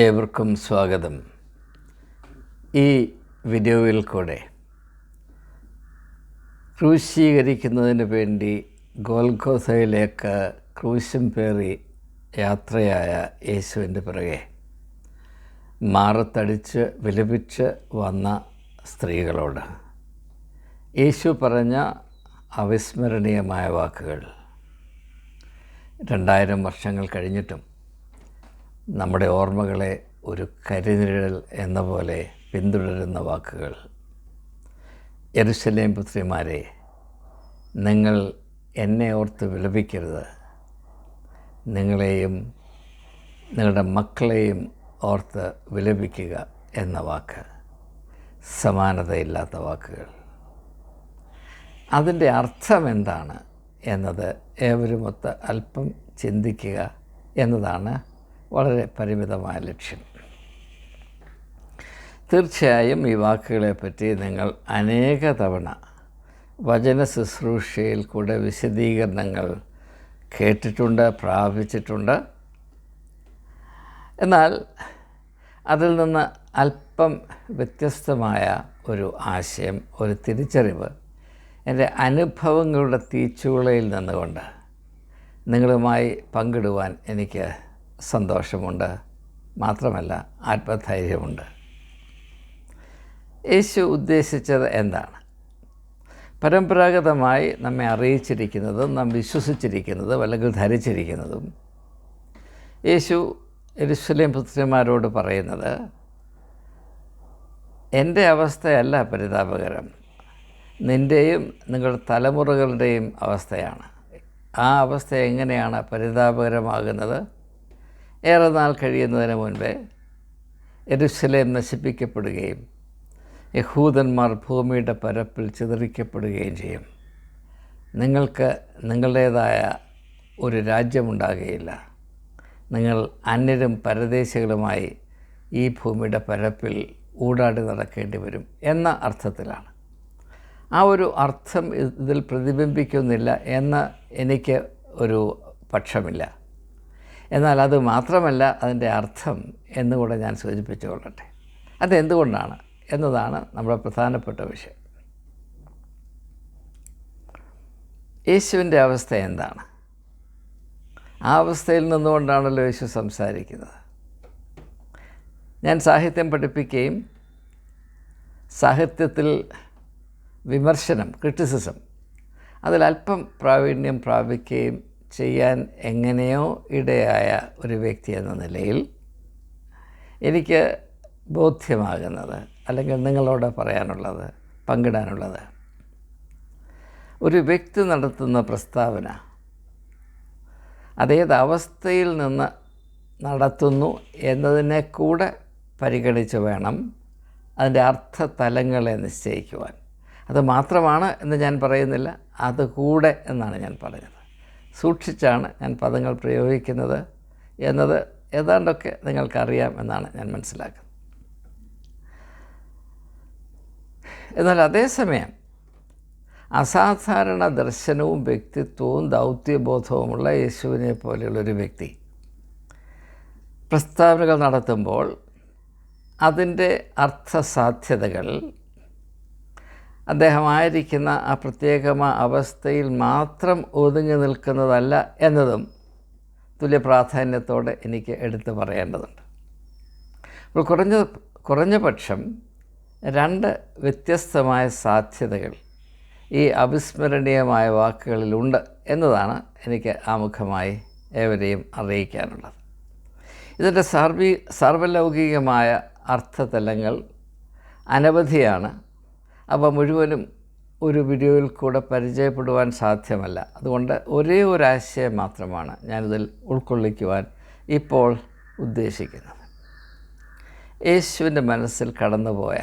ഏവർക്കും സ്വാഗതം. ഈ വീഡിയോയിൽ കൂടെ ക്രൂശീകരിക്കുന്നതിന് വേണ്ടി ഗോൽഗോസയിലേക്ക് ക്രൂശം പേറി യാത്രയായ യേശുവിന്റെ പിറകെ മാറത്തടിച്ച് വിലപിച്ച് വന്ന സ്ത്രീകളോട് യേശു പറഞ്ഞ അവിസ്മരണീയമായ വാക്കുകൾ. രണ്ടായിരം വർഷങ്ങൾ കഴിഞ്ഞിട്ടും നമ്മുടെ ഓർമ്മകളെ ഒരു കരിനിഴൽ എന്ന പോലെ പിന്തുടരുന്ന വാക്കുകൾ. എരുസലേം പുത്രിമാരെ നിങ്ങൾ എന്നെ ഓർത്ത് വിലപിക്കരുത്. നിങ്ങളെയും നിങ്ങളുടെ മക്കളെയും ഓർത്ത് വിലപിക്കുക എന്ന വാക്ക്. സമാനതയില്ലാത്ത വാക്കുകൾ. അതിന്റെ അർത്ഥം എന്താണ് എന്നത് ഏവരുമൊത്ത് അല്പം ചിന്തിക്കുക എന്നതാണ് വളരെ പരിമിതമായ ലക്ഷ്യം. തീർച്ചയായും ഈ വാക്കുകളെപ്പറ്റി നിങ്ങൾ അനേക തവണ വചന ശുശ്രൂഷയിൽ കൂടെ വിശദീകരണങ്ങൾ കേട്ടിട്ടുണ്ട് പ്രാപിച്ചിട്ടുണ്ട്. എന്നാൽ അതിൽ നിന്ന് അല്പം വ്യത്യസ്തമായ ഒരു ആശയം ഒരു തിരിച്ചറിവ് എന്റെ അനുഭവങ്ങളുടെ തീച്ചുളയിൽ നിന്നുകൊണ്ട് നിങ്ങളുമായി പങ്കിടുവാൻ എനിക്ക് സന്തോഷമുണ്ട്. മാത്രമല്ല ആത്മധൈര്യമുണ്ട്. യേശു ഉദ്ദേശിച്ചത് എന്താണ്? പരമ്പരാഗതമായി നമ്മെ അറിയിച്ചിരിക്കുന്നതും നാം വിശ്വസിച്ചിരിക്കുന്നതും അല്ലെങ്കിൽ ധരിച്ചിരിക്കുന്നതും യേശു എരുസലേം പുത്രന്മാരോട് പറയുന്നത് എന്റെ അവസ്ഥയല്ല പരിതാപകരം. നിന്റെയും നിങ്ങളുടെ തലമുറകളുടെയും അവസ്ഥയാണ്. ആ അവസ്ഥ എങ്ങനെയാണ് പരിതാപകരമാകുന്നത്? ഏറെ നാൾ കഴിയുന്നതിന് മുൻപേ എരുസലേം നശിപ്പിക്കപ്പെടുകയും യഹൂദന്മാർ ഭൂമിയുടെ പരപ്പിൽ ചിതറിക്കപ്പെടുകയും ചെയ്യും. നിങ്ങൾക്ക് നിങ്ങളുടേതായ ഒരു രാജ്യമുണ്ടാകുകയില്ല നിങ്ങൾ അന്യരും പരദേശികളുമായി ഈ ഭൂമിയുടെ പരപ്പിൽ ഊടാടി നടക്കേണ്ടി വരും എന്ന അർത്ഥത്തിലാണ്. ആ ഒരു അർത്ഥം ഇതിൽ പ്രതിബിംബിക്കുന്നില്ല എന്ന് എനിക്ക് ഒരു പക്ഷമില്ല. എന്നാൽ അത് മാത്രമല്ല അതിന്റെ അർത്ഥം എന്നുകൂടെ ഞാൻ സൂചിപ്പിച്ചുകൊള്ളട്ടെ. അതെന്തുകൊണ്ടാണ് എന്നതാണ് നമ്മുടെ പ്രധാനപ്പെട്ട വിഷയം. യേശുവിന്റെ അവസ്ഥ എന്താണ്? ആ അവസ്ഥയിൽ നിന്നുകൊണ്ടാണല്ലോ യേശു സംസാരിക്കുന്നത്. ഞാൻ സാഹിത്യം പഠിപ്പിക്കുകയും സാഹിത്യത്തിൽ വിമർശനം ക്രിറ്റിസിസം അതിലല്പം പ്രാവീണ്യം പ്രാപിക്കുകയും ചെയ്യാൻ എങ്ങനെയോ ഇടയായ ഒരു വ്യക്തി എന്ന നിലയിൽ എനിക്ക് ബോധ്യമാകുന്നത് അല്ലെങ്കിൽ നിങ്ങളോട് പറയാനുള്ളത് പങ്കിടാനുള്ളത്. ഒരു വ്യക്തി നടത്തുന്ന പ്രസ്താവന അതേത് അവസ്ഥയിൽ നിന്ന് നടത്തുന്നു എന്നതിനെ കൂടെ പരിഗണിച്ച് വേണം അതിന്റെ അർത്ഥ തലങ്ങളെ നിശ്ചയിക്കുവാൻ. അത് മാത്രമാണ് എന്ന് ഞാൻ പറയുന്നില്ല അതുകൂടെ എന്നാണ് ഞാൻ പറഞ്ഞത് സൂക്ഷിച്ചാണ് ഞാൻ പദങ്ങൾ പ്രയോഗിക്കുന്നത് എന്നത് ഏതാണ്ടൊക്കെ നിങ്ങൾക്കറിയാം എന്നാണ് ഞാൻ മനസ്സിലാക്കുന്നത്. എന്നാൽ അതേസമയം അസാധാരണ ദർശനവും വ്യക്തിത്വവും ദൗത്യബോധവുമുള്ള യേശുവിനെ പോലെയുള്ളൊരു വ്യക്തി പ്രസ്താവനകൾ നടത്തുമ്പോൾ അതിന്റെ അർത്ഥസാധ്യതകൾ അദ്ദേഹമായിരിക്കുന്ന ആ പ്രത്യേകമ അവസ്ഥയിൽ മാത്രം ഒതുങ്ങി നിൽക്കുന്നതല്ല എന്നതും തുല്യ പ്രാധാന്യത്തോടെ എനിക്ക് എടുത്തു പറയേണ്ടതുണ്ട്. അപ്പോൾ കുറഞ്ഞ കുറഞ്ഞ പക്ഷം രണ്ട് വ്യത്യസ്തമായ സാധ്യതകൾ ഈ അവിസ്മരണീയമായ വാക്കുകളിലുണ്ട് എന്നതാണ് എനിക്ക് ആമുഖമായി ഏവരെയും അറിയിക്കാനുള്ളത്. ഇതിന്റെ സർവീ സർവലൗകികമായ അർത്ഥതലങ്ങൾ അനവധിയാണ്. അവ മുഴുവനും ഒരു വീഡിയോയിൽ കൂടെ പരിചയപ്പെടുവാൻ സാധ്യമല്ല. അതുകൊണ്ട് ഒരേ ഒരു ആശയം മാത്രമാണ് ഞാനിതിൽ ഉൾക്കൊള്ളിക്കുവാൻ ഇപ്പോൾ ഉദ്ദേശിക്കുന്നത്. യേശുവിന്റെ മനസ്സിൽ കടന്നുപോയ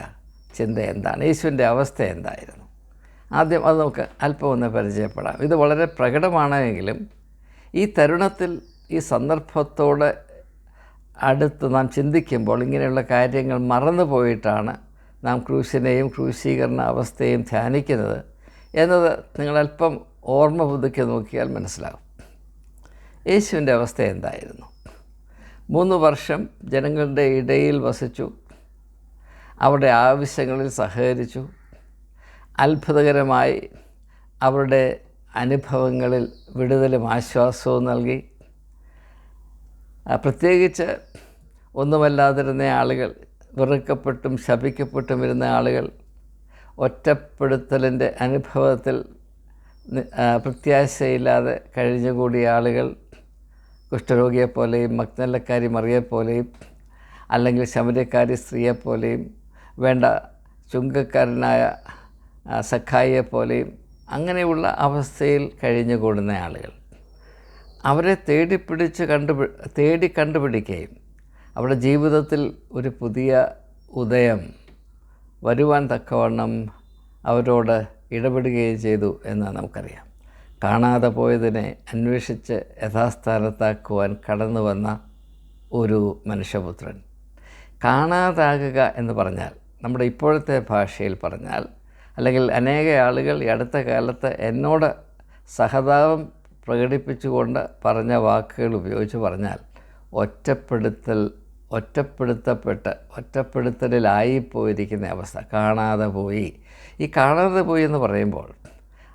ചിന്ത എന്താണ്? യേശുവിന്റെ അവസ്ഥ എന്തായിരുന്നു? ആദ്യം അത് നമുക്ക് അല്പം ഒന്ന് പരിചയപ്പെടാം. ഇത് വളരെ പ്രകടമാണെങ്കിലും ഈ തരുണത്തിൽ ഈ സന്ദർഭത്തോട് അടുത്ത് നാം ചിന്തിക്കുമ്പോൾ ഇങ്ങനെയുള്ള കാര്യങ്ങൾ മറന്നു പോയിട്ടാണ് നാം ക്രൂശിനെയും ക്രൂശീകരണ അവസ്ഥയും ധ്യാനിക്കുന്നത് എന്നത് നിങ്ങളല്പം ഓർമ്മ പുതുക്കി നോക്കിയാൽ മനസ്സിലാകും യേശുവിന്റെ അവസ്ഥ എന്തായിരുന്നു? മൂന്ന് വർഷം ജനങ്ങളുടെ ഇടയിൽ വസിച്ചു. അവരുടെ ആവശ്യങ്ങളിൽ സഹകരിച്ചു. അത്ഭുതകരമായി അവരുടെ അനുഭവങ്ങളിൽ വിടുതലും ആശ്വാസവും നൽകി. പ്രത്യേകിച്ച് ഒന്നുമല്ലാതിരുന്ന ആളുകൾ വെറുക്കപ്പെട്ടും ശപിക്കപ്പെട്ടും വരുന്ന ആളുകൾ ഒറ്റപ്പെടുത്തലിന്റെ അനുഭവത്തിൽ പ്രത്യാശയില്ലാതെ കഴിഞ്ഞുകൂടിയ ആളുകൾ കുഷ്ഠരോഗിയെപ്പോലെയും മഗ്നല്ലക്കാരി മറിയെപ്പോലെയും അല്ലെങ്കിൽ ശമരക്കാരി സ്ത്രീയെപ്പോലെയും വേണ്ട ചുങ്കക്കാരനായ സഖായിയെപ്പോലെയും അങ്ങനെയുള്ള അവസ്ഥയിൽ കഴിഞ്ഞുകൂടുന്ന ആളുകൾ. അവരെ തേടിപ്പിടിച്ച് കണ്ടുപി തേടി കണ്ടുപിടിക്കുകയും അവരുടെ ജീവിതത്തിൽ ഒരു പുതിയ ഉദയം വരുവാൻ തക്കവണ്ണം അവരോട് ഇടപെടുകയും ചെയ്തു എന്ന് നമുക്കറിയാം. കാണാതെ പോയതിനെ അന്വേഷിച്ച് യഥാസ്ഥാനത്താക്കുവാൻ കടന്നു വന്ന ഒരു മനുഷ്യപുത്രൻ. കാണാതാകുക എന്ന് പറഞ്ഞാൽ നമ്മുടെ ഇപ്പോഴത്തെ ഭാഷയിൽ പറഞ്ഞാൽ അല്ലെങ്കിൽ അനേക ആളുകൾ ഈ അടുത്ത കാലത്ത് എന്നോട് സഹതാപം പ്രകടിപ്പിച്ചുകൊണ്ട് പറഞ്ഞ വാക്കുകൾ ഉപയോഗിച്ച് പറഞ്ഞാൽ ഒറ്റപ്പെടുത്തൽ ഒറ്റപ്പെടുത്തപ്പെട്ട് ഒറ്റപ്പെടുത്തലിലായിപ്പോയിരിക്കുന്ന അവസ്ഥ. കാണാതെ പോയി. ഈ കാണാതെ പോയി എന്ന് പറയുമ്പോൾ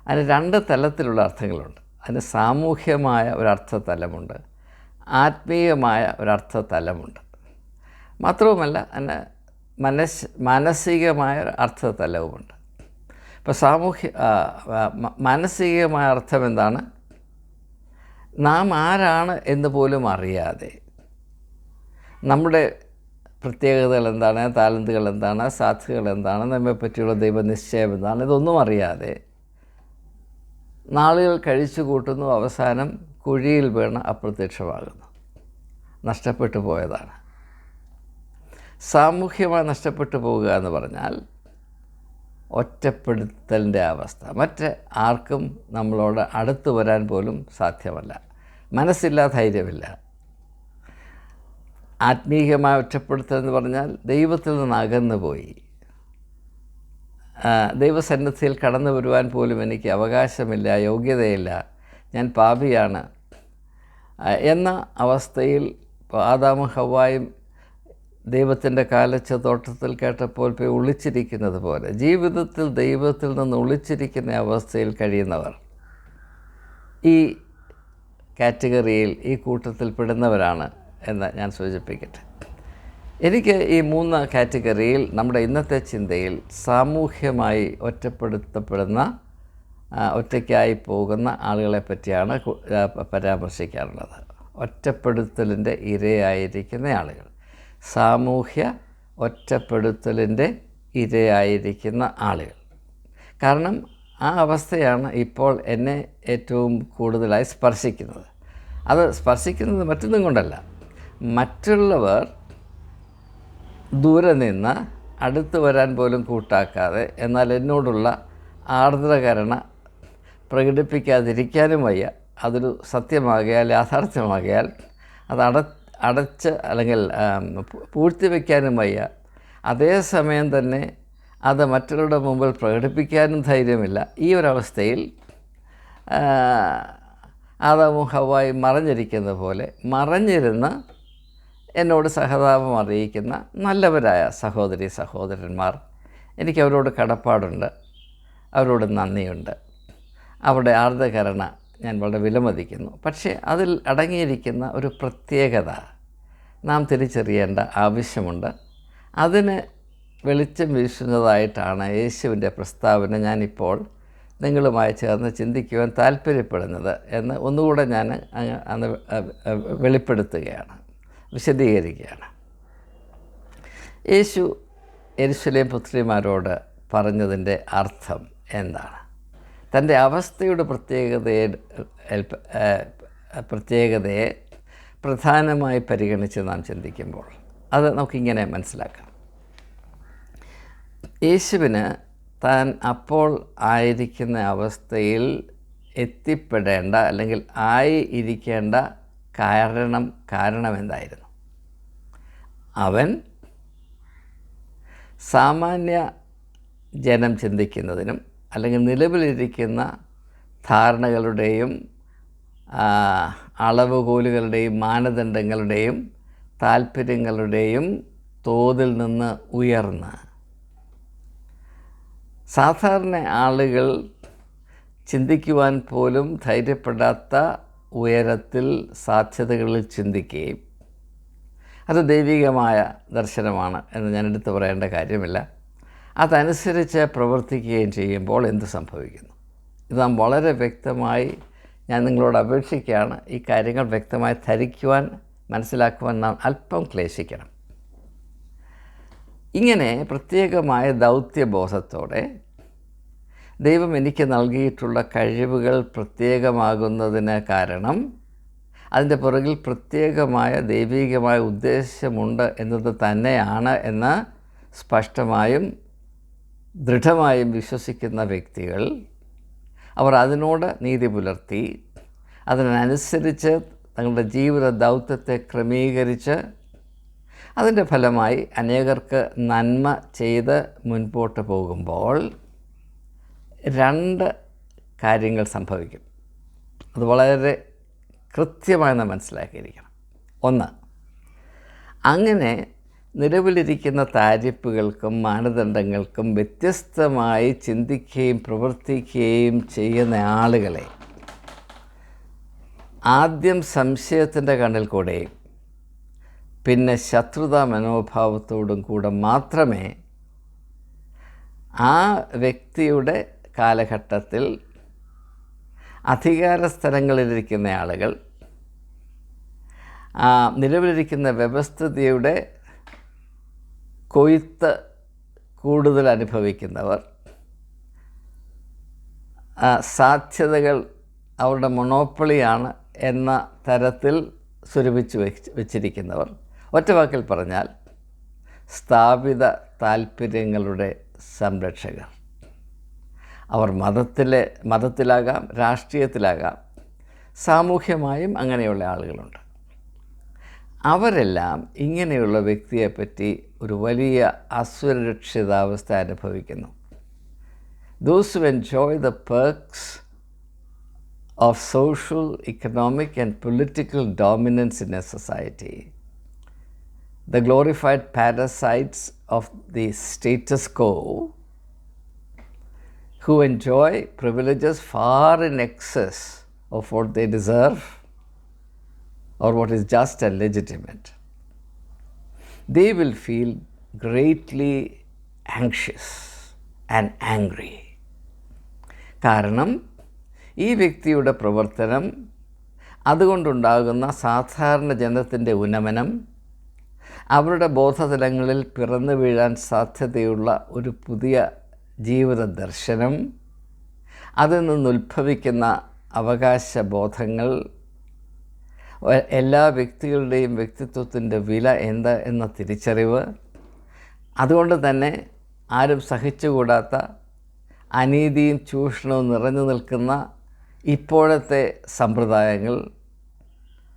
അതിന് രണ്ട് തലത്തിലുള്ള അർത്ഥങ്ങളുണ്ട്. അതിന് സാമൂഹ്യമായ ഒരർത്ഥതലമുണ്ട്. ആത്മീയമായ ഒരർത്ഥതലമുണ്ട്. മാത്രവുമല്ല അതിന് മനസ് മാനസികമായ അർത്ഥതലവുമുണ്ട് ഇപ്പോൾ സാമൂഹ്യ മാനസികമായ അർത്ഥം എന്താണ് നാം ആരാണ് എന്ന് പോലും അറിയാതെ നമ്മുടെ പ്രത്യേകതകൾ എന്താണ് താലന്തുകൾ എന്താണ് സാധ്യതകൾ എന്താണ് നമ്മെ പറ്റിയുള്ള ദൈവനിശ്ചയം എന്താണ് ഇതൊന്നും അറിയാതെ നാളുകൾ കഴിച്ചു കൂട്ടുന്നു അവസാനം കുഴിയിൽ വീണ് അപ്രത്യക്ഷമാകുന്നു. നഷ്ടപ്പെട്ടു പോയതാണ്. സാമൂഹ്യമായി നഷ്ടപ്പെട്ടു പോവുക എന്ന് പറഞ്ഞാൽ ഒറ്റപ്പെടുത്തലിന്റെ അവസ്ഥ. മറ്റ് ആർക്കും നമ്മളോട് അടുത്തു വരാൻ പോലും സാധ്യമല്ല. മനസ്സില്ല ധൈര്യമില്ല. ആത്മീയമായ ഒറ്റപ്പെടുത്തൽ എന്ന് പറഞ്ഞാൽ ദൈവത്തിൽ നിന്ന് അകന്നു പോയി ദൈവസന്നദ്ധിയിൽ കടന്നു വരുവാൻ പോലും എനിക്ക് അവകാശമില്ല യോഗ്യതയില്ല. ഞാൻ പാപിയാണ്. എന്ന അവസ്ഥയിൽ ആദാമും ഹവായും ദൈവത്തിന്റെ കാലച്ച തോട്ടത്തിൽ കേട്ടപ്പോൾ പോയി ഒളിച്ചിരിക്കുന്നത് പോലെ ജീവിതത്തിൽ ദൈവത്തിൽ നിന്ന് ഒളിച്ചിരിക്കുന്ന അവസ്ഥയിൽ കഴിയുന്നവർ ഈ കാറ്റഗറിയിൽ ഈ കൂട്ടത്തിൽ പെടുന്നവരാണ്. എന്ന് ഞാൻ സൂചിപ്പിക്കട്ടെ. എനിക്ക് ഈ മൂന്ന് കാറ്റഗറിയിൽ നമ്മുടെ ഇന്നത്തെ ചിന്തയിൽ സാമൂഹ്യമായി ഒറ്റപ്പെടുത്തപ്പെടുന്ന ഒറ്റയ്ക്കായി പോകുന്ന ആളുകളെ പറ്റിയാണ് പരാമർശിക്കാറുള്ളത്. ഒറ്റപ്പെടുത്തലിന്റെ ഇരയായിരിക്കുന്ന ആളുകൾ. സാമൂഹ്യ ഒറ്റപ്പെടുത്തലിന്റെ ഇരയായിരിക്കുന്ന ആളുകൾ. കാരണം ആ അവസ്ഥയാണ് ഇപ്പോൾ എന്നെ ഏറ്റവും കൂടുതലായി സ്പർശിക്കുന്നത്. അത് സ്പർശിക്കുന്നത് മറ്റൊന്നും കൊണ്ടല്ല. മറ്റുള്ളവർ ദൂരെ നിന്ന് അടുത്ത് വരാൻ പോലും കൂട്ടാക്കാതെ എന്നാൽ എന്നോടുള്ള ആർദ്രകരണ പ്രകടിപ്പിക്കാതിരിക്കാനും വയ്യ. അതൊരു സത്യമാകിയാൽ യാഥാർത്ഥ്യമാകിയാൽ അത് അട അടച്ച് അല്ലെങ്കിൽ പൂഴ്ത്തിവെക്കാനും വയ്യ. അതേസമയം തന്നെ അത് മറ്റുള്ളവരുടെ മുമ്പിൽ പ്രകടിപ്പിക്കാനും ധൈര്യമില്ല. ഈ ഒരവസ്ഥയിൽ ആദാമും ഹവായും മറഞ്ഞിരിക്കുന്ന പോലെ മറഞ്ഞിരുന്ന് എന്നോട് സഹതാപം അറിയിക്കുന്ന നല്ലവരായ സഹോദരി സഹോദരന്മാർ. എനിക്ക് അവരോട് കടപ്പാടുണ്ട് അവരോട് നന്ദിയുണ്ട്. അവരുടെ ആർദ്രകരണ ഞാൻ വളരെ വിലമതിക്കുന്നു. പക്ഷേ അതിൽ അടങ്ങിയിരിക്കുന്ന ഒരു പ്രത്യേകത നാം തിരിച്ചറിയേണ്ട ആവശ്യമുണ്ട്. അതിന് വെളിച്ചം വീശുന്നതായിട്ടാണ് യേശുവിന്റെ പ്രസ്താവന ഞാനിപ്പോൾ നിങ്ങളുമായി ചേർന്ന് ചിന്തിക്കുവാൻ താല്പര്യപ്പെടുന്നത് എന്ന് ഒന്നുകൂടെ ഞാൻ അങ്ങ് വെളിപ്പെടുത്തുകയാണ്. വിശദീകരിക്കുകയാണ്. യേശു എരുസലേം പുത്രിമാരോട് പറഞ്ഞതിന്റെ അർത്ഥം എന്താണ്? തന്റെ അവസ്ഥയുടെ പ്രത്യേകതയെ പ്രത്യേകതയെ പ്രധാനമായി പരിഗണിച്ച് നാം ചിന്തിക്കുമ്പോൾ അത് നമുക്കിങ്ങനെ മനസ്സിലാക്കാം. യേശുവിന് താൻ അപ്പോൾ ആയിരിക്കുന്ന അവസ്ഥയിൽ എത്തിപ്പെടേണ്ട അല്ലെങ്കിൽ ആയി ഇരിക്കേണ്ട കാരണം കാരണം എന്തായിരുന്നു അവൻ സാമാന്യ ജനം ചിന്തിക്കുന്നതിനും അല്ലെങ്കിൽ നിലവിലിരിക്കുന്ന ധാരണകളുടെയും അളവുകോലുകളുടെയും മാനദണ്ഡങ്ങളുടെയും താല്പര്യങ്ങളുടെയും തോതിൽ നിന്ന് ഉയർന്ന്. സാധാരണ ആളുകൾ ചിന്തിക്കുവാൻ പോലും ധൈര്യപ്പെടാത്ത ഉയരത്തിൽ സാധ്യതകളിൽ ചിന്തിക്കുകയും അത് ദൈവികമായ ദർശനമാണ് എന്ന് ഞാൻ എടുത്തു പറയേണ്ട കാര്യമില്ല. അതനുസരിച്ച് പ്രവർത്തിക്കുകയും ചെയ്യുമ്പോൾ എന്ത് സംഭവിക്കുന്നു? ഇത് നാം വളരെ വ്യക്തമായി ഞാൻ നിങ്ങളോട് അപേക്ഷിക്കുകയാണ്. ഈ കാര്യങ്ങൾ വ്യക്തമായി ധരിക്കുവാൻ മനസ്സിലാക്കുവാൻ നാം അല്പം ക്ലേശിക്കണം. ഇങ്ങനെ പ്രത്യേകമായ ദൗത്യബോധത്തോടെ ദൈവം എനിക്ക് നൽകിയിട്ടുള്ള കഴിവുകൾ പ്രത്യേകമാകുന്നതിന് കാരണം അതിന്റെ പുറകിൽ പ്രത്യേകമായ ദൈവികമായ ഉദ്ദേശമുണ്ട് എന്നത് തന്നെയാണ് എന്ന് സ്പഷ്ടമായും ദൃഢമായും വിശ്വസിക്കുന്ന വ്യക്തികൾ അവർ അതിനോട് നീതി പുലർത്തി അതിനനുസരിച്ച് തങ്ങളുടെ ജീവിത ദൗത്യത്തെ ക്രമീകരിച്ച് അതിന്റെ ഫലമായി അനേകർക്ക് നന്മ ചെയ്ത് മുൻപോട്ട് പോകുമ്പോൾ രണ്ട് കാര്യങ്ങൾ സംഭവിക്കും. അത് വളരെ കൃത്യമായി നാം മനസ്സിലാക്കിയിരിക്കണം. ഒന്ന് അങ്ങനെ നിലവിലിരിക്കുന്ന താരിപ്പുകൾക്കും മാനദണ്ഡങ്ങൾക്കും വ്യത്യസ്തമായി ചിന്തിക്കുകയും പ്രവർത്തിക്കുകയും ചെയ്യുന്ന ആളുകളെ ആദ്യം സംശയത്തിന്റെ കണ്ണിൽ കൂടെയും പിന്നെ ശത്രുതാ മനോഭാവത്തോടും കൂടെ മാത്രമേ ആ വ്യക്തിയുടെ കാലഘട്ടത്തിൽ അധികാര സ്ഥലങ്ങളിലിരിക്കുന്ന ആളുകൾ നിലവിലിരിക്കുന്ന വ്യവസ്ഥിതിയുടെ കൊയ്ത്ത് കൂടുതൽ അനുഭവിക്കുന്നവർ സാധ്യതകൾ അവരുടെ മൊണോപ്പൊളിയാണ് എന്ന തരത്തിൽ സ്വരൂപിച്ച് വെച്ച് വെച്ചിരിക്കുന്നവർ. ഒറ്റ വാക്കിൽ പറഞ്ഞാൽ സ്ഥാപിത താല്പര്യങ്ങളുടെ സംരക്ഷകർ. അവർ മതത്തിലെ മതത്തിലാകാം രാഷ്ട്രീയത്തിലാകാം സാമൂഹ്യമായും അങ്ങനെയുള്ള ആളുകളുണ്ട്. അവരെല്ലാം ഇങ്ങനെയുള്ള വ്യക്തിയെപ്പറ്റി ഒരു വലിയ അസുരക്ഷിതാവസ്ഥ അനുഭവിക്കുന്നു those who enjoy the perks of social, economic, and political dominance in a society, the glorified parasites of the status quo, who enjoy privileges far in excess of what they deserve or what is just and legitimate, they will feel greatly anxious and angry. കാരണം ഈ വ്യക്തിയുടെ പ്രവർത്തനം അതുകൊണ്ടുണ്ടാകുന്ന സാധാരണ ജനത്തിന്റെ ഉന്നമനം അവരുടെ ബോധതലങ്ങളിൽ പിറന്നു വീഴാൻ സാധ്യതയുള്ള ഒരു പുതിയ ജീവിത ദർശനം അതിൽ നിന്നുദ്ഭവിക്കുന്ന അവകാശബോധങ്ങൾ എല്ലാ വ്യക്തികളുടെയും വ്യക്തിത്വത്തിന്റെ വില എന്താ എന്ന തിരിച്ചറിവ്. അതുകൊണ്ട് തന്നെ ആരും സഹിച്ചുകൂടാത്ത അനീതിയും ചൂഷണവും നിറഞ്ഞു നിൽക്കുന്ന ഇപ്പോഴത്തെ സമ്പ്രദായങ്ങൾ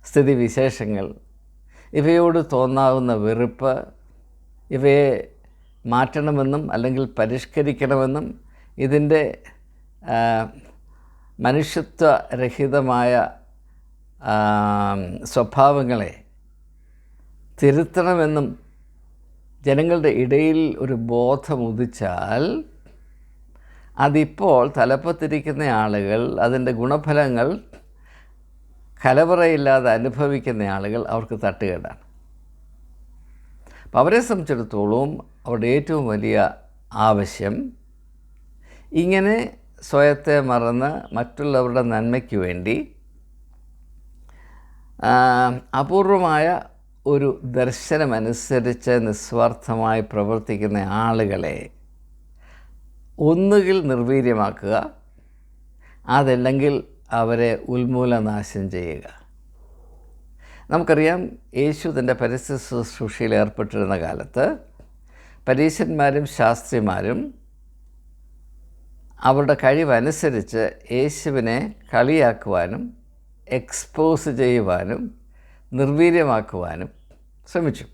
സ്ഥിതിവിശേഷങ്ങൾ. ഇവയോട് തോന്നാവുന്ന വെറുപ്പ് ഇവയെ മാറ്റണമെന്നും അല്ലെങ്കിൽ പരിഷ്കരിക്കണമെന്നും ഇതിന്റെ മനുഷ്യത്വരഹിതമായ സ്വഭാവങ്ങളെ തിരുത്തണമെന്നും ജനങ്ങളുടെ ഇടയിൽ ഒരു ബോധം ഉദിച്ചാൽ അതിപ്പോൾ തലപ്പത്തിരിക്കുന്ന ആളുകൾ അതിന്റെ ഗുണഫലങ്ങൾ കലവറയില്ലാതെ അനുഭവിക്കുന്ന ആളുകൾ അവർക്ക് തട്ടുകേടാണ്. അപ്പോൾ അവരെ സംബന്ധിച്ചിടത്തോളം അവരുടെ ഏറ്റവും വലിയ ആവശ്യം ഇങ്ങനെ സ്വയത്തെ മറന്ന് മറ്റുള്ളവരുടെ നന്മയ്ക്ക് വേണ്ടി അപൂർവമായ ഒരു ദർശനമനുസരിച്ച് നിസ്വാർത്ഥമായി പ്രവർത്തിക്കുന്ന ആളുകളെ ഒന്നുകിൽ നിർവീര്യമാക്കുക അതല്ലെങ്കിൽ അവരെ ഉന്മൂലനാശം ചെയ്യുക. നമുക്കറിയാം യേശു തന്റെ പരിസ്ഥിതി ശുശ്രൂഷയിൽ ഏർപ്പെട്ടിരുന്ന കാലത്ത് പരീശന്മാരും ശാസ്ത്രിമാരും അവരുടെ കഴിവനുസരിച്ച് യേശുവിനെ കളിയാക്കുവാനും എക്സ്പോസ് ചെയ്യുവാനും നിർവീര്യമാക്കുവാനും ശ്രമിച്ചു.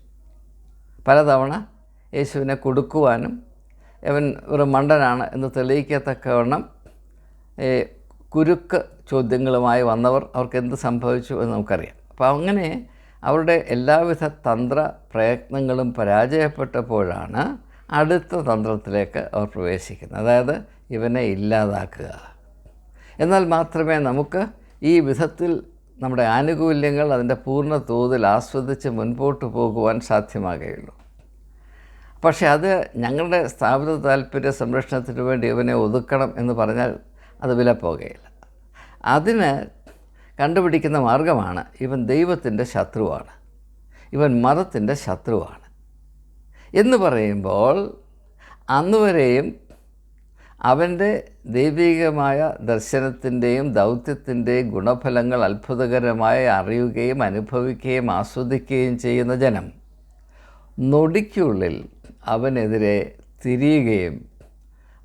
പലതവണ യേശുവിനെ കൊടുക്കുവാനും അവൻ ഒരു മണ്ടനാണ് എന്ന് തെളിയിക്കത്തക്കവണ്ണം കുരുക്ക് ചോദ്യങ്ങളുമായി വന്നവർ അവർക്ക് എന്ത് സംഭവിച്ചു എന്ന് നമുക്കറിയാം. അപ്പോൾ അങ്ങനെ അവരുടെ എല്ലാവിധ തന്ത്ര പ്രയത്നങ്ങളും പരാജയപ്പെട്ടപ്പോഴാണ് അടുത്ത തന്ത്രത്തിലേക്ക് അവർ പ്രവേശിക്കുന്നത്. അതായത് ഇവനെ ഇല്ലാതാക്കുക. എന്നാൽ മാത്രമേ നമുക്ക് ഈ വിധത്തിൽ നമ്മുടെ ആനുകൂല്യങ്ങൾ അതിന്റെ പൂർണ തോതിൽ ആസ്വദിച്ച് മുൻപോട്ട് പോകുവാൻ സാധ്യമാകുകയുള്ളൂ. പക്ഷേ അത് ഞങ്ങളുടെ സ്ഥാപിത താല്പര്യ സംരക്ഷണത്തിന് വേണ്ടി ഇവനെ ഒതുക്കണം എന്ന് പറഞ്ഞാൽ അത് വില പോകുകയില്ല അതിന് കണ്ടുപിടിക്കുന്ന മാർഗമാണ് ഇവൻ ദൈവത്തിന്റെ ശത്രുവാണ്. ഇവൻ മതത്തിന്റെ ശത്രുവാണ്. എന്ന് പറയുമ്പോൾ അന്നുവരെയും അവന്റെ ദൈവികമായ ദർശനത്തിന്റെയും ദൗത്യത്തിന്റെയും ഗുണഫലങ്ങൾ അത്ഭുതകരമായി അറിയുകയും അനുഭവിക്കുകയും ആസ്വദിക്കുകയും ചെയ്യുന്ന ജനം. നൊടിക്കുള്ളിൽ അവനെതിരെ തിരിയുകയും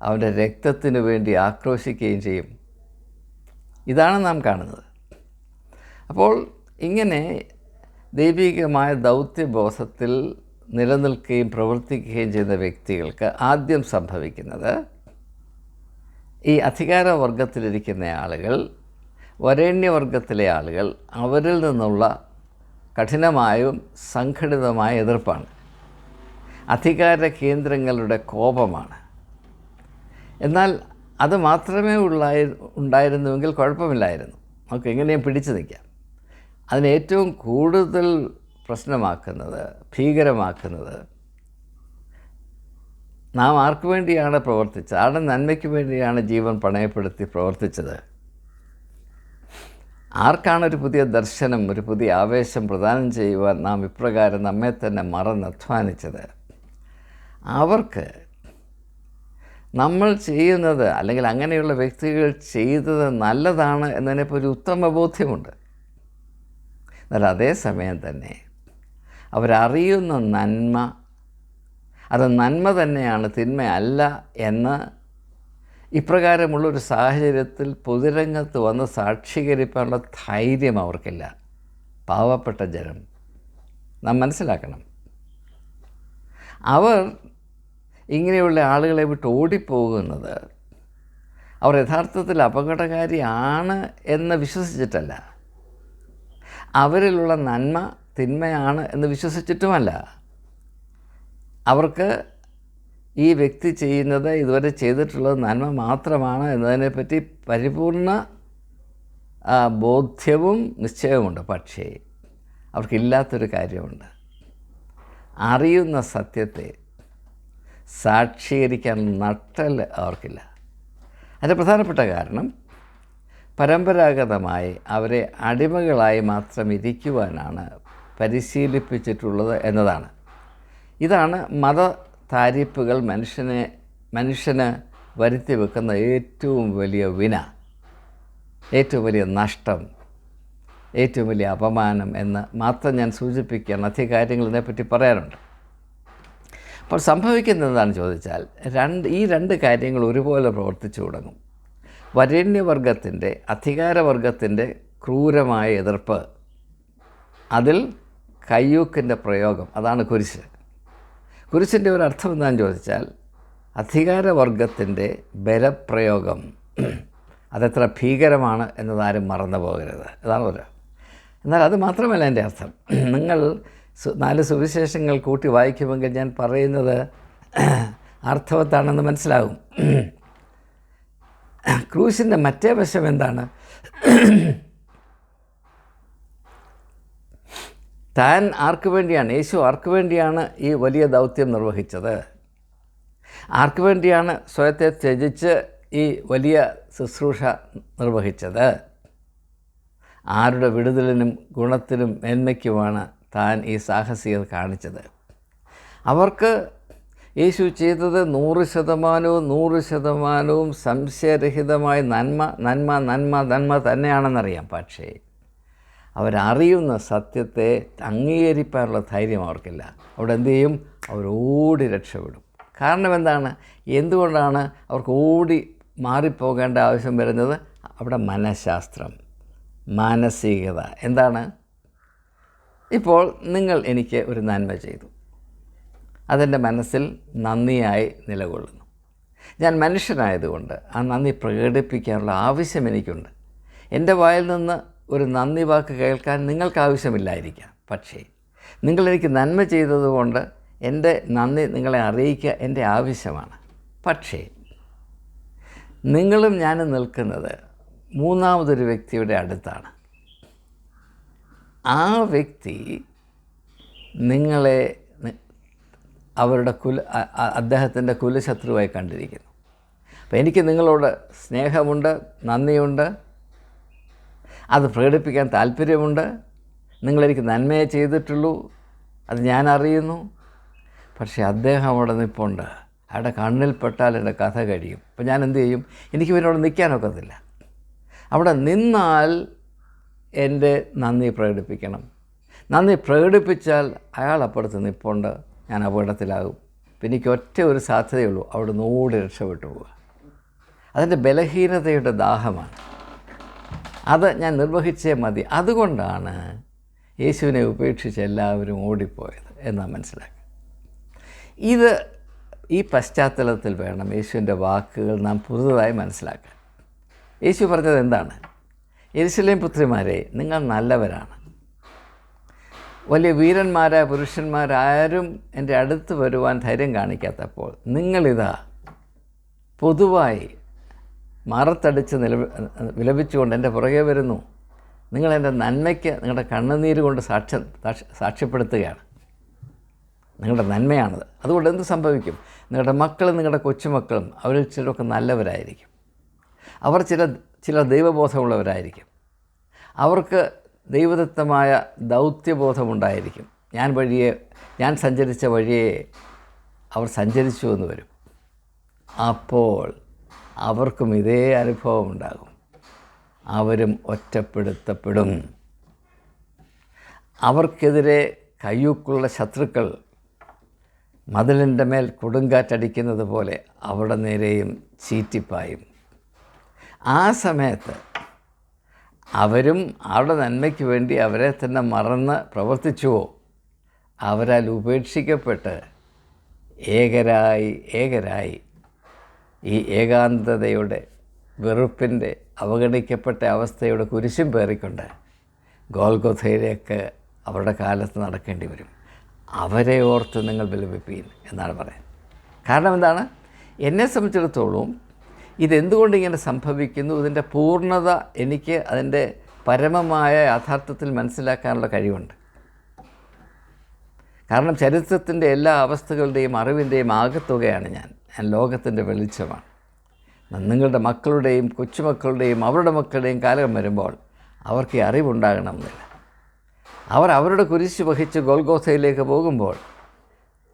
അവന്റെ രക്തത്തിനു വേണ്ടി ആക്രോശിക്കുകയും ചെയ്യും. ഇതാണ് നാം കാണുന്നത്. അപ്പോൾ ഇങ്ങനെ ദൈവികമായ ദൗത്യബോധത്തിൽ നിലനിൽക്കുകയും പ്രവർത്തിക്കുകയും ചെയ്യുന്ന വ്യക്തികൾക്ക് ആദ്യം സംഭവിക്കുന്നത് ഈ അധികാരവർഗത്തിലിരിക്കുന്ന ആളുകൾ വരേണ്യവർഗത്തിലെ ആളുകൾ അവരിൽ നിന്നുള്ള കഠിനമായും സംഘടിതമായ എതിർപ്പാണ്. അധികാര കേന്ദ്രങ്ങളുടെ കോപമാണ്. എന്നാൽ അത് മാത്രമേ ഉള്ളായി ഉണ്ടായിരുന്നുവെങ്കിൽ കുഴപ്പമില്ലായിരുന്നു. നമുക്ക് എങ്ങനെയും പിടിച്ചു നിൽക്കാം. അതിന് ഏറ്റവും കൂടുതൽ പ്രശ്നമാക്കുന്നത് ഭീകരമാക്കുന്നത് നാം ആർക്കു വേണ്ടിയാണ് പ്രവർത്തിച്ചത്? ആരുടെ നന്മയ്ക്ക് വേണ്ടിയാണ് ജീവൻ പണയപ്പെടുത്തി പ്രവർത്തിച്ചത്? ആർക്കാണ് ഒരു പുതിയ ദർശനം ഒരു പുതിയ ആവേശം പ്രദാനം ചെയ്യുവാൻ നാം ഇപ്രകാരം നമ്മെ തന്നെ മറന്ന് അധ്വാനിച്ചത്? അവർക്ക് നമ്മൾ ചെയ്യുന്നത് അല്ലെങ്കിൽ അങ്ങനെയുള്ള വ്യക്തികൾ ചെയ്തത് നല്ലതാണ് എന്നതിനെപ്പോൾ ഒരു ഉത്തമ ബോധ്യമുണ്ട്. എന്നാൽ അതേസമയം തന്നെ അവരറിയുന്ന നന്മ അത് നന്മ തന്നെയാണ് തിന്മയല്ല എന്ന് ഇപ്രകാരമുള്ളൊരു സാഹചര്യത്തിൽ പൊതുരംഗത്ത് വന്ന് സാക്ഷീകരിക്കാനുള്ള ധൈര്യം അവർക്കില്ല. പാവപ്പെട്ട ജനം. നാം മനസ്സിലാക്കണം. അവർ ഇങ്ങനെയുള്ള ആളുകളെ വിട്ട് ഓടിപ്പോകുന്നത് അവർ യഥാർത്ഥത്തിൽ അപകടകാരിയാണ് എന്ന് വിശ്വസിച്ചിട്ടല്ല. അവരിലുള്ള നന്മ തിന്മയാണ് എന്ന് വിശ്വസിച്ചിട്ടുമല്ല. അവർക്ക് ഈ വ്യക്തി ചെയ്യുന്നത് ഇതുവരെ ചെയ്തിട്ടുള്ളത് നന്മ മാത്രമാണ് എന്നതിനെപ്പറ്റി പരിപൂർണ ബോധ്യവും നിശ്ചയവുമുണ്ട്. പക്ഷേ അവർക്കില്ലാത്തൊരു കാര്യമുണ്ട്. അറിയുന്ന സത്യത്തെ സാക്ഷീകരിക്കാൻ നട്ടൽ അവർക്കില്ല. അതിന്റെ പ്രധാനപ്പെട്ട കാരണം പരമ്പരാഗതമായി അവരെ അടിമകളായി മാത്രം ഇരിക്കുവാനാണ് പരിശീലിപ്പിച്ചിട്ടുള്ളത് എന്നതാണ്. ഇതാണ് മത താരിപ്പുകൾ മനുഷ്യനെ മനുഷ്യന് വരുത്തി വെക്കുന്ന ഏറ്റവും വലിയ വിന ഏറ്റവും വലിയ നഷ്ടം ഏറ്റവും വലിയ അപമാനം എന്ന് മാത്രം ഞാൻ സൂചിപ്പിക്കുകയാണ്. അധിക കാര്യങ്ങൾ ഇതിനെപ്പറ്റി പറയാനുണ്ട്. അപ്പോൾ സംഭവിക്കുന്നത് എന്താണെന്ന് ചോദിച്ചാൽ രണ്ട് ഈ രണ്ട് കാര്യങ്ങൾ ഒരുപോലെ പ്രവർത്തിച്ചു തുടങ്ങും. വരേണ്യവർഗത്തിന്റെ അധികാരവർഗത്തിന്റെ ക്രൂരമായ എതിർപ്പ് അതിൽ കയ്യൂക്കിന്റെ പ്രയോഗം അതാണ് കുരിശ്. കുരിശിന്റെ ഒരു അർത്ഥം എന്താണെന്ന് ചോദിച്ചാൽ അധികാരവർഗത്തിന്റെ ബലപ്രയോഗം അതെത്ര ഭീകരമാണ് എന്നതാരും മറന്നു പോകരുത്. അതാണ് ഒരു എന്നാൽ അത് മാത്രമല്ല എന്റെ അർത്ഥം. നിങ്ങൾ നാല് സുവിശേഷങ്ങൾ കൂട്ടി വായിക്കുമെങ്കിൽ ഞാൻ പറയുന്നത് അർത്ഥവത്താണെന്ന് മനസ്സിലാകും. ക്രൂശിന്റെ മറ്റേ വശം എന്താണ്? താൻ ആർക്കു വേണ്ടിയാണ് യേശു ആർക്കു വേണ്ടിയാണ് ഈ വലിയ ദൗത്യം നിർവഹിച്ചത്? ആർക്കു വേണ്ടിയാണ് സ്വയത്തെ ത്യജിച്ച് ഈ വലിയ ശുശ്രൂഷ നിർവഹിച്ചത്? ആരുടെ വിടുതലിനും ഗുണത്തിനും മേന്മയ്ക്കുമാണ് താൻ ഈ സാഹസികത കാണിച്ചത്. അവർക്ക് യേശു ചെയ്തത് നൂറ് ശതമാനവും നൂറ് ശതമാനവും സംശയരഹിതമായ നന്മ നന്മ നന്മ നന്മ തന്നെയാണെന്നറിയാം. പക്ഷേ അവരറിയുന്ന സത്യത്തെ അംഗീകരിക്കാനുള്ള ധൈര്യം അവർക്കില്ല. അവിടെ എന്തു ചെയ്യും? അവർ ഓടി രക്ഷപ്പെടും. കാരണം എന്താണ്? എന്തുകൊണ്ടാണ് അവർക്ക് ഓടി മാറിപ്പോകേണ്ട ആവശ്യം വരുന്നത്? അവിടെ മനഃശാസ്ത്രം മാനസികത. എന്താണ്? ഇപ്പോൾ നിങ്ങൾ എനിക്ക് ഒരു നന്മ ചെയ്തു. അതെന്റെ മനസ്സിൽ നന്ദിയായി നിലകൊള്ളുന്നു. ഞാൻ മനുഷ്യനായതുകൊണ്ട് ആ നന്ദി പ്രകടിപ്പിക്കാനുള്ള ആവശ്യം എനിക്കുണ്ട്. എന്റെ വായിൽ നിന്ന് ഒരു നന്ദി വാക്ക് കേൾക്കാൻ നിങ്ങൾക്ക് ആവശ്യമില്ലായിരിക്കാം പക്ഷേ നിങ്ങളെനിക്ക് നന്മ ചെയ്തതുകൊണ്ട് എന്റെ നന്ദി നിങ്ങളെ അറിയിക്കുക എന്റെ ആവശ്യമാണ്. പക്ഷേ നിങ്ങളും ഞാനും നിൽക്കുന്നത് മൂന്നാമതൊരു വ്യക്തിയുടെ അടുത്താണ്. ആ വ്യക്തി നിങ്ങളെ അവരുടെ കുല അദ്ദേഹത്തിന്റെ കുലശത്രുവായി കണ്ടിരിക്കുന്നു. അപ്പോൾ എനിക്ക് നിങ്ങളോട് സ്നേഹമുണ്ട് നന്ദിയുണ്ട്. അത് പ്രകടിപ്പിക്കാൻ താല്പര്യമുണ്ട്. നിങ്ങളെനിക്ക് നന്മയെ ചെയ്തിട്ടുള്ളൂ. അത് ഞാൻ അറിയുന്നു. പക്ഷേ അദ്ദേഹം അവിടെ നിൽപ്പുണ്ട് അയാളുടെ കണ്ണിൽപ്പെട്ടാൽ എന്റെ കഥ കഴിയും. അപ്പോൾ ഞാൻ എന്ത് ചെയ്യും? എനിക്ക് ഇവരോട് നിൽക്കാനൊക്കത്തില്ല അവിടെ നിന്നാൽ എന്റെ നന്ദി പ്രകടിപ്പിക്കണം. നന്ദി പ്രകടിപ്പിച്ചാൽ അയാൾ അപ്പുറത്ത് നിൽപ്പുണ്ട് ഞാൻ അപകടത്തിലാകും. പിന്നെ എനിക്ക് ഒറ്റ ഒരു സാധ്യതയുള്ളൂ അവിടെ നിന്ന് ഓടി രക്ഷപ്പെട്ടു പോവുക. അതിന്റെ ബലഹീനതയുടെ ദാഹമാണ്. അത് ഞാൻ നിർവഹിച്ചേ മതി. അതുകൊണ്ടാണ് യേശുവിനെ ഉപേക്ഷിച്ച് എല്ലാവരും ഓടിപ്പോയത് എന്നാ മനസ്സിലാക്കുക. ഇത് ഈ പശ്ചാത്തലത്തിൽ വേണം യേശുവിന്റെ വാക്കുകൾ നാം പുതുതായി മനസ്സിലാക്കാൻ. യേശു പറഞ്ഞത് എന്താണ്? യെരുശലേം പുത്രിമാരെ നിങ്ങൾ നല്ലവരാണ്. വലിയ വീരന്മാരായ പുരുഷന്മാരാരും എന്റെ അടുത്ത് വരുവാൻ ധൈര്യം കാണിക്കാത്തപ്പോൾ നിങ്ങളിതാ പൊതുവായി മറത്തടിച്ച് നില വിലപിച്ചുകൊണ്ട് എന്റെ പുറകെ വരുന്നു. നിങ്ങൾ എന്റെ നന്മയ്ക്ക് നിങ്ങളുടെ കണ്ണുനീര് കൊണ്ട് സാക്ഷ്യ സാക്ഷി- സാക്ഷ്യപ്പെടുത്തുകയാണ്. നിങ്ങളുടെ നന്മയാണത്. അതുകൊണ്ട് എന്ത് സംഭവിക്കും? നിങ്ങളുടെ മക്കളും നിങ്ങളുടെ കൊച്ചുമക്കളും അവരിൽ ചിലരൊക്കെ നല്ലവരായിരിക്കും. അവർ ചില ചില ദൈവബോധമുള്ളവരായിരിക്കും. അവർക്ക് ദൈവദത്തമായ ദൗത്യബോധമുണ്ടായിരിക്കും. ഞാൻ വഴിയെ ഞാൻ സഞ്ചരിച്ച വഴിയെ അവർ സഞ്ചരിച്ചു എന്ന് വരും. അപ്പോൾ അവർക്കും ഇതേ അനുഭവം ഉണ്ടാകും. അവരും ഒറ്റപ്പെടുത്തപ്പെടും. അവർക്കെതിരെ കയ്യൂക്കുള്ള ശത്രുക്കൾ മതിലിന്റെ മേൽ കൊടുങ്കാറ്റടിക്കുന്നത് പോലെ അവിടെ നേരെയും ചീറ്റിപ്പായും. ആ സമയത്ത് അവരും അവരുടെ നന്മയ്ക്ക് വേണ്ടി അവരെ തന്നെ മറന്ന് പ്രവർത്തിച്ചുവോ? അവരാൽ ഉപേക്ഷിക്കപ്പെട്ട് ഏകരായി ഏകരായി ഈ ഏകാന്തതയുടെ വെറുപ്പിന്റെ അവഗണിക്കപ്പെട്ട അവസ്ഥയുടെ കുരിശും പേറിക്കൊണ്ട് ഗോൽഗൊഥയിലേക്ക് അവരുടെ കാലത്ത് നടക്കേണ്ടി വരും. അവരെ ഓർത്ത് നിങ്ങൾ വിലപിപ്പീൻ എന്നാണ് പറയുന്നത്. കാരണം എന്താണ്? എന്നെ സംബന്ധിച്ചിടത്തോളം ഇതെന്തുകൊണ്ട് ഇങ്ങനെ സംഭവിക്കുന്നു? ഇതിന്റെ പൂർണത എനിക്ക് അതിന്റെ പരമമായ യാഥാർത്ഥ്യത്തിൽ മനസ്സിലാക്കാനുള്ള കഴിവുണ്ട്. കാരണം ചരിത്രത്തിന്റെ എല്ലാ അവസ്ഥകളുടെയും അറിവിന്റെയും ആകത്തുകയാണ് ഞാൻ. ഞാൻ ലോകത്തിന്റെ വെളിച്ചമാണ്. നിങ്ങളുടെ മക്കളുടെയും കൊച്ചുമക്കളുടെയും അവരുടെ മക്കളുടെയും കാലം വരുമ്പോൾ അവർക്ക് ഈ അറിവുണ്ടാകണമെന്നില്ല. അവർ അവരുടെ കുരിശ് വഹിച്ച് ഗോൽഗോഥയിലേക്ക് പോകുമ്പോൾ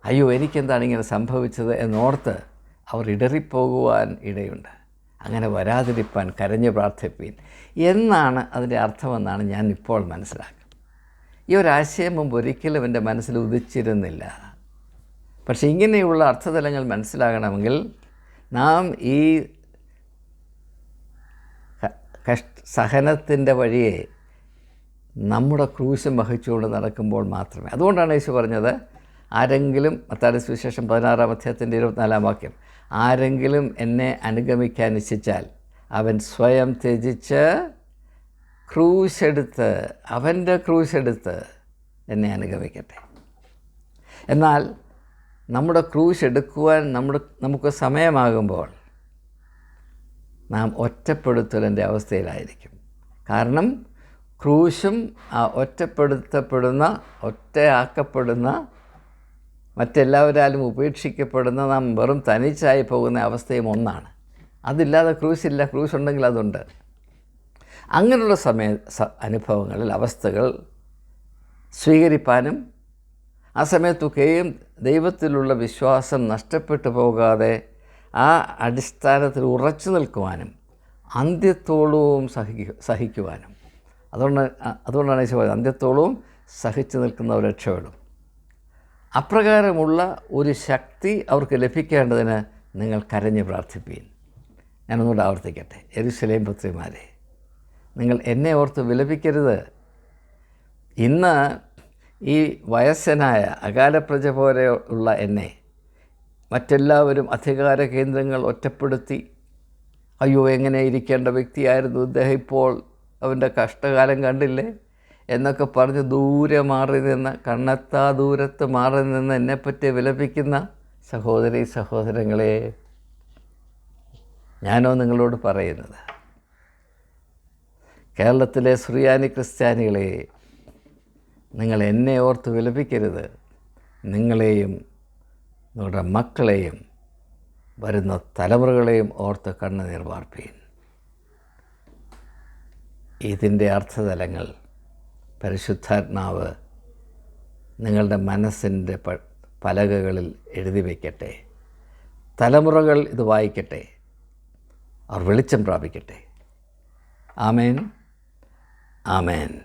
അയ്യോ എനിക്കെന്താണ് ഇങ്ങനെ സംഭവിച്ചത്? എന്നോർത്ത് അവർ ഇടറിപ്പോകുവാൻ ഇടയുണ്ട്. അങ്ങനെ വരാതിരിപ്പാൻ കരഞ്ഞു പ്രാർത്ഥിപ്പീൻ. എന്നാണ് അതിന്റെ അർത്ഥമെന്നാണ് ഞാൻ ഇപ്പോൾ മനസ്സിലാക്കുന്നത്. ഈ ഒരാശയം മുമ്പ് ഒരിക്കലും എന്റെ മനസ്സിൽ ഉദിച്ചിരുന്നില്ല. പക്ഷേ ഇങ്ങനെയുള്ള അർത്ഥതലങ്ങൾ മനസ്സിലാകണമെങ്കിൽ നാം ഈ സഹനത്തിന്റെ വഴിയെ നമ്മുടെ ക്രൂശം വഹിച്ചുകൊണ്ട് നടക്കുമ്പോൾ മാത്രമേ. അതുകൊണ്ടാണ് യേശു പറഞ്ഞത് ആരെങ്കിലും മത്താടി സുവിശേഷം പതിനാറാം അധ്യായത്തിന്റെ ഇരുപത്തിനാലാം വാക്യം ആരെങ്കിലും എന്നെ അനുഗമിക്കാൻ ഇച്ഛിച്ചാൽ അവൻ സ്വയം ത്യജിച്ച് ക്രൂശെടുത്ത് അവന്റെ ക്രൂശെടുത്ത് എന്നെ അനുഗമിക്കട്ടെ. എന്നാൽ നമ്മുടെ ക്രൂശ് എടുക്കുവാൻ നമ്മുടെ നമുക്ക് സമയമാകുമ്പോൾ നാം ഒറ്റപ്പെടുത്തലിന്റെ അവസ്ഥയിലായിരിക്കും. കാരണം ക്രൂശും ആ ഒറ്റപ്പെടുത്തപ്പെടുന്ന ഒറ്റയാക്കപ്പെടുന്ന മറ്റെല്ലാവരാലും ഉപേക്ഷിക്കപ്പെടുന്ന നാം വെറും തനിച്ചായി പോകുന്ന അവസ്ഥയും ഒന്നാണ്. അതില്ലാതെ ക്രൂശില്ല ക്രൂശ് ഉണ്ടെങ്കിൽ അതുണ്ട്. അങ്ങനെയുള്ള സമയ അനുഭവങ്ങളിൽ അവസ്ഥകൾ സ്വീകരിപ്പാനും ആ സമയത്തൊക്കെയും ദൈവത്തിലുള്ള വിശ്വാസം നഷ്ടപ്പെട്ടു പോകാതെ ആ അടിസ്ഥാനത്തിൽ ഉറച്ചു നിൽക്കുവാനും അന്ത്യത്തോളവും സഹിക്കു സഹിക്കുവാനും. അതുകൊണ്ട് അതുകൊണ്ടാണ് ഈശോ പറയുന്നത് അന്ത്യത്തോളവും സഹിച്ചു നിൽക്കുന്ന നിൽക്കുന്നവർ രക്ഷപ്പെടും. അപ്രകാരമുള്ള ഒരു ശക്തി അവർക്ക് ലഭിക്കേണ്ടതിന് നിങ്ങൾ കരഞ്ഞ് പ്രാർത്ഥിപ്പീൻ. ഞാനൊന്നുകൂടെ ആവർത്തിക്കട്ടെ. എരുസലേം പുത്രിമാരെ നിങ്ങൾ എന്നെ ഓർത്ത് വിലപിക്കരുത്. ഇന്ന് ഈ വയസ്സനായ അകാലപ്രജ പോലെ എന്നെ മറ്റെല്ലാവരും അധികാര കേന്ദ്രങ്ങൾ ഒറ്റപ്പെടുത്തി അയ്യോ എങ്ങനെ ഇരിക്കേണ്ട വ്യക്തിയായിരുന്നു ഇദ്ദേഹം ഇപ്പോൾ? അവന്റെ കഷ്ടകാലം കണ്ടില്ലേ? എന്നൊക്കെ പറഞ്ഞ് ദൂരെ മാറി നിന്ന് കണ്ണെത്താ ദൂരത്ത് മാറി നിന്ന് എന്നെപ്പറ്റി വിലപിക്കുന്ന സഹോദരി സഹോദരങ്ങളെ ഞാനോ നിങ്ങളോട് പറയുന്നത് കേരളത്തിലെ സുറിയാനി ക്രിസ്ത്യാനികളെ നിങ്ങൾ എന്നെ ഓർത്ത് വിലപിക്കരുത്. നിങ്ങളെയും നിങ്ങളുടെ മക്കളെയും വരുന്ന തലമുറകളെയും ഓർത്ത് കണ്ണുനീർ വാർപ്പീൻ. ഇതിന്റെ അർത്ഥതലങ്ങൾ പരിശുദ്ധാത്മാവ് നിങ്ങളുടെ മനസ്സിന്റെ പ പലകകളിൽ എഴുതി വയ്ക്കട്ടെ. തലമുറകൾ ഇത് വായിക്കട്ടെ. അവർ വെളിച്ചം പ്രാപിക്കട്ടെ. ആമേൻ. ആമേൻ.